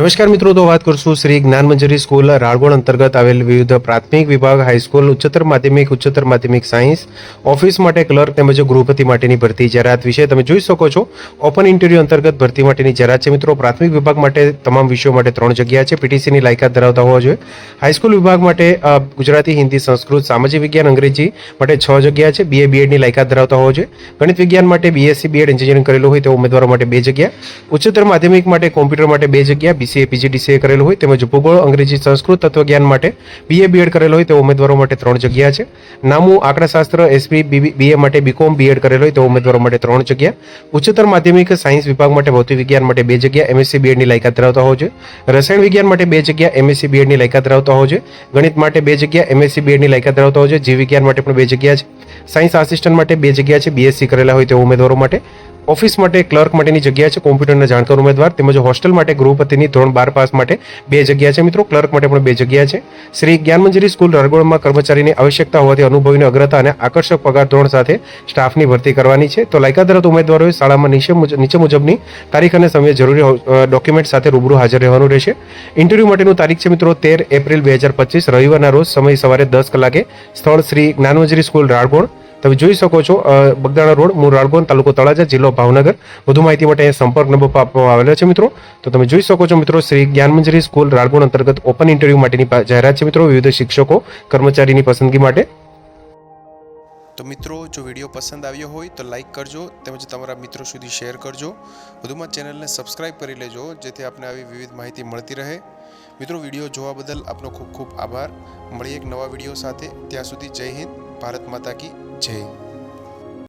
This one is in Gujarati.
નમસ્કાર મિત્રો, તો વાત કરશું શ્રી જ્ઞાન મંજરી સ્કૂલ રાળગોળ અંતર્ગત આવેલ વિવિધ પ્રાથમિક વિભાગ હાઈસ્કૂલ ઉચ્ચતર માધ્યમિક ઉચ્ચતર માધ્યમિક સાયન્સ ઓફિસ માટે ક્લર્ક તેમજ ગૃહપતિ માટેની ભરતી જાહેરાત વિશે તમે જોઈ શકો છો. ઓપન ઇન્ટરવ્યુ અંતર્ગત ભરતી માટેની જાહેરાત છે મિત્રો. પ્રાથમિક વિભાગ માટે તમામ વિષયો માટે ત્રણ જગ્યા છે. પીટીસીની લાયકાત ધરાવતા હોવા જોઈએ. હાઈસ્કૂલ વિભાગ માટે ગુજરાતી, હિન્દી, સંસ્કૃત, સામાજિક વિજ્ઞાન, અંગ્રેજી માટે છ જગ્યા છે. બીએ બીએડની લાયકાત ધરાવતા હોવા જોઈએ. ગણિત વિજ્ઞાન માટે બીએસસી બીએડ એન્જિનિયરિંગ કરેલું હોય તેવા ઉમેદવારો માટે બે જગ્યા. ઉચ્ચતર માધ્યમિક માટે કોમ્પ્યુટર માટે બે જગ્યા. બીસીએ પીજીડીસીએ કરેલું હોય તેમજ ભૂગોળ, અંગ્રેજી, સંસ્કૃત, તત્વજ્ઞાન માટે બીએ બીએડ કરેલો હોય તેવા ઉમેદવારો માટે ત્રણ જગ્યા છે. નામું આંકડાશાસ્ત્ર એસપી બીએ માટે બીકોમ બીએડ કરેલો હોય તેવા ઉમેદવારો માટે ત્રણ જગ્યા. ઉચ્ચતર માધ્યમિક સાયન્સ વિભાગ માટે ભૌતિક વિજ્ઞાન માટે બે જગ્યા. એમએસસી બીએડની લાયકાત ધરાવતા હોવો જોઈએ. રસાયણ વિજ્ઞાન માટે બે જગ્યા. એમએસસી બીએડની લાયકાત ધરાવતા હોવો જોઈએ. ગણિત માટે બે જગ્યા. એમએસસી બીએડની લાયકાત ધરાવતા હોવો જોઈએ. જીવ વિજ્ઞાન માટે પણ બે જગ્યા છે. સાયન્સ આસિસ્ટન્ટ માટે બે જગ્યા છે. બીએસસી કરેલા હોય તેવા ઉમેદવારો માટે. ઓફિસ માટે ક્લર્ક માટેની જગ્યા છે, કોમ્પ્યુટરના જાણકાર ઉમેદવાર તેમજ હોસ્ટેલ માટે ગૃહપતિની ધોરણ બાર પાસ માટે બે જગ્યા છે. મિત્રો, ક્લર્ક માટે પણ બે જગ્યા છે. શ્રી જ્ઞાનમંજરી સ્કૂલ રરગોળમાં કર્મચારીની આવશ્યકતા હોવાથી અનુભવીની અગ્રતા અને આકર્ષક પગાર ધોરણ સાથે સ્ટાફની ભરતી કરવાની છે. તો લાયકાત ધરાવતા ઉમેદવારોએ શાળામાં નીચે મુજબની તારીખ અને સમય જરૂરી ડોક્યુમેન્ટ સાથે રૂબરૂ હાજર રહેવાનું રહેશે. ઇન્ટરવ્યૂ માટેનું તારીખ છે, મિત્રો, તેર એપ્રિલ બે હજાર પચીસ, રવિવારના રોજ સમય સવારે દસ કલાકે સ્થળ શ્રી જ્ઞાનમંજરી સ્કૂલ રાળગોળ તમે જોઈ શકો છો બગદાણા રોડ મુરાળગોન રાળગોન તાલુકો તળાજા, જિલ્લો ભાવનગર. વધુ માહિતી માટે અહીંયા સંપર્ક નંબર આપવામાં આવેલો છે મિત્રો. તો તમે જોઈ શકો છો મિત્રો, શ્રી જ્ઞાનમંજરી સ્કૂલ રાળગોન અંતર્ગત ઓપન ઇન્ટરવ્યૂ માટેની જાહેરાત છે મિત્રો, વિવિધ શિક્ષકો, કર્મચારીની પસંદગી માટે. તો મિત્રો, જો વીડિયો પસંદ આવ્યો હોય તો લાઇક કરજો, તેમજ તમારા મિત્રો સુધી શેર કરજો. વધુમાં ચેનલને સબસ્ક્રાઇબ કરી લેજો, જેથી આપને આવી વિવિધ માહિતી મળતી રહે. મિત્રો, વીડિયો જોવા બદલ આપનો ખૂબ ખૂબ આભાર. મળીએ એક નવા વીડિયો સાથે. ત્યાં સુધી જય હિન્દ, ભારત માતા કી. Chain.